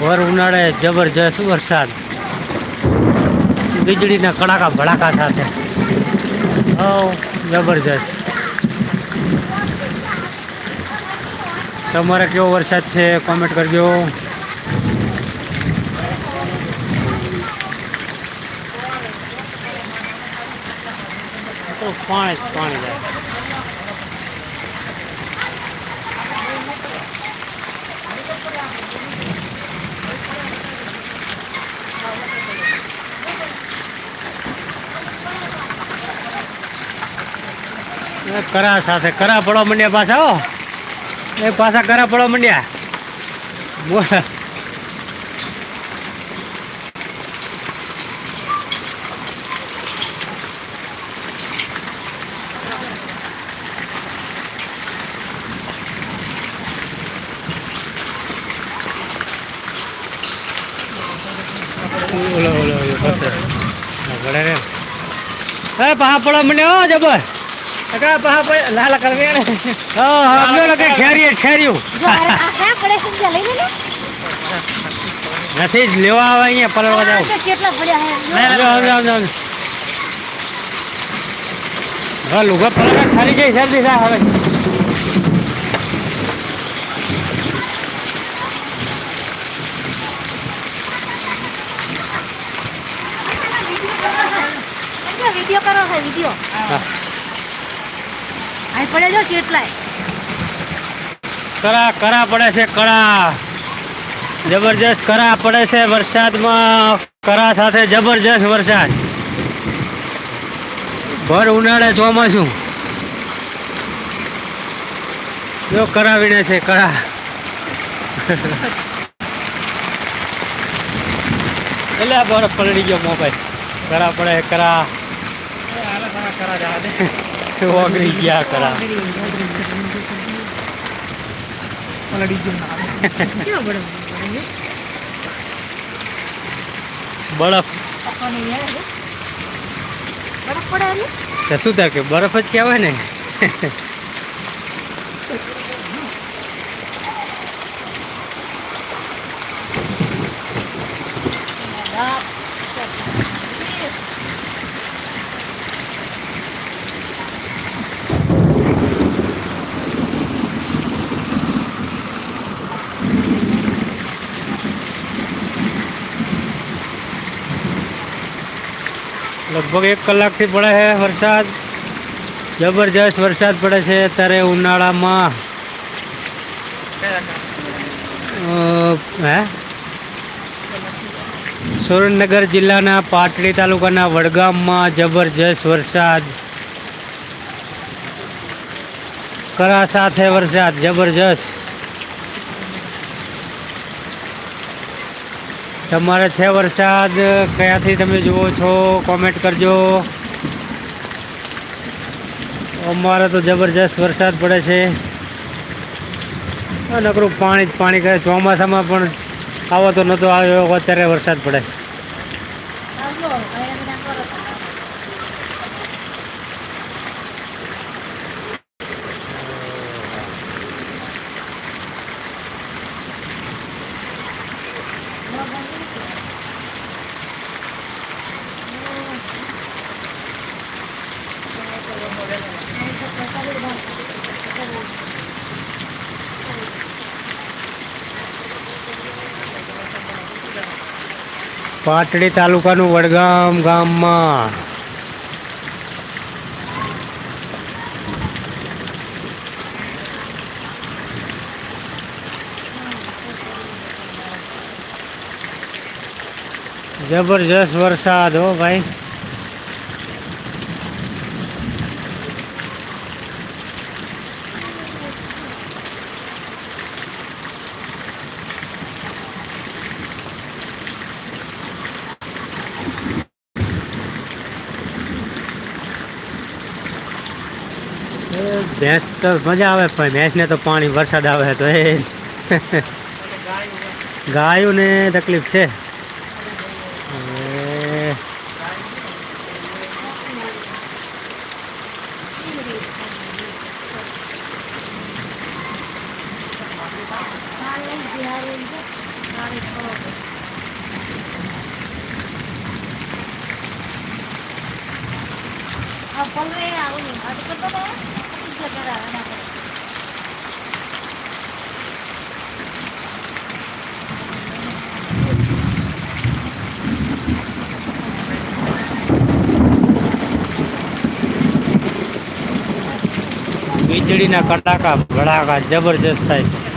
વર ઉનાળે જબરજસ્ત વરસાદ. વીજળીના કડાકા ભડાકા સાથે. જબરજસ્ત. તમારે કેવો વરસાદ છે? કોમેન્ટ કરજો. પાણી પાણી જાય. કરા સાથે, કરા પડો મને પાછા એ પાછા કરા પડવા માંડ્યા બોલ ઓલો ઓલો ઓલો પથ્થર. પાછા પડવા માંડ્યા જબર કાકા પાહા પડે લાલ કરવે ને હા હા અમને લાગે ખેરીએ ખેર્યું જો આ આ પડે છે લઈ લે નથી જ લેવા આવે અહીંયા પલળવા જાવ કેટલા પડ્યા હે લુગા પલળવા ખાલી જાય શરદી થા હવે વીડિયો કરો છે વીડિયો હા. અહીં પડે જો કેટલાય કરા કરા પડે છે કરા. જબરજસ્ત કરા પડે છે વરસાદમાં. કરા સાથે જબરજસ્ત વરસાદ. ભર ઉનાળે ચોમાસું. જો કરાવીને છે કરા. એટલે બરફ પલળી ગયો મોબાઈલ. કરા પડે કરા. કરા જવા પડે બરફ પપ્પાની યાર બરફ શું થાય કે બરફ જ કહેવાય ને લગભગ એક કલાકથી પડે છે વરસાદ. જબરજસ્ત વરસાદ પડે છે અત્યારે ઉનાળામાં. હે? સુરેન્દ્રનગર જિલ્લાના પાટડી તાલુકાના વડગામમાં જબરજસ્ત વરસાદ. કરા સાથે વરસાદ, જબરજસ્ત. તમારે છે વરસાદ, કયાથી તમે જુઓ છો? કોમેન્ટ કરજો. અમારે તો જબરજસ્ત વરસાદ પડે છે. નકરું પાણી જ પાણી કરે. ચોમાસામાં પણ આવો તો નહોતો આવ્યો, અત્યારે વરસાદ પડે. પાટડી તાલુકાનું વડગામ ગામમાં. જબરજસ્ત વરસાદ હો ભાઈ. ભેંસ તો મજા આવે પણ ભેંસને તો પાણી વરસાદ આવે તો એ. ગાયોને તકલીફ છે. પંદર આવું નહીં. કરતો વીજળીના કડાકા ભડાકા જબરજસ્ત થાય છે.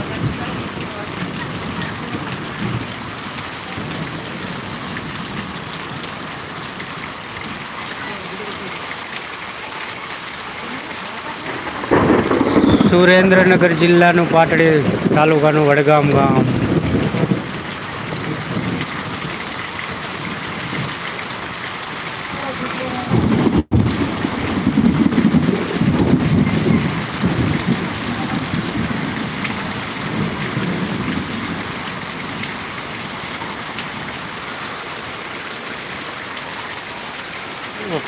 સુરેન્દ્રનગર જિલ્લાનું પાટડી તાલુકાનું વડગામ ગામ.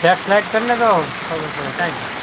ફ્લેશ લાઇટ કરીને તો ખબર પડે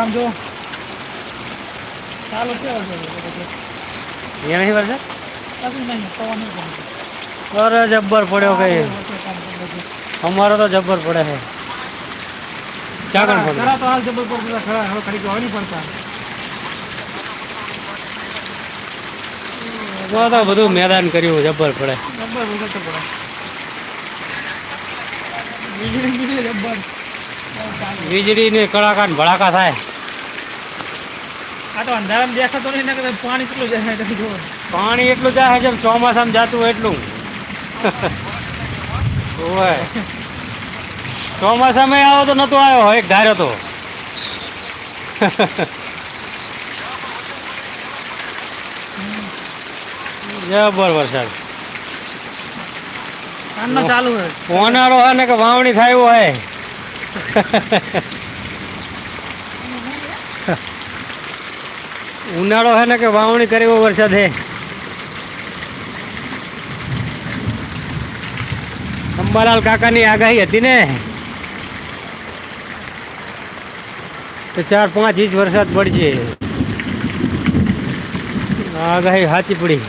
આમ જો. ચાલુ છે? હવે અહીંયા નહીં વરસાદ કશું નહીં પવન અરે જબ્બર પડ્યો કઈ. છે. અમારો તો જબ્બર પડે છે. ક્યાં કણ ખરા તો હાલ જબર પર બધા ખરા હવે ખરી જવા નહીં પડતા. તો તો બધું મેદાન કર્યું જબ્બર પડે. જબ્બર વગર તો પડે. વીજળી જબ્બર. વીજળીની કડાકા ભડાકા થાય. આ તો અંધારામાં દેખાતો નહીં ને પાણી કેટલું જાય તમે પાણી એટલું જાય જેમ ચોમાસામાં જાતું એટલું. ચોમાસામાં આવો તો નતો આવ્યો એક ધાર્યો તો. જબર વરસાદ. કાનનો ચાલુ હોય. ને કે વાવણી થાય હોય. ઉનાળો હે ને કે વાવણી કરે એવો વરસાદ હે. અંબાલાલ કાકાની આગાહી હતી ને. તો ચાર પાંચ ઇંચ વરસાદ પડશે. આગાહી સાચી પડી.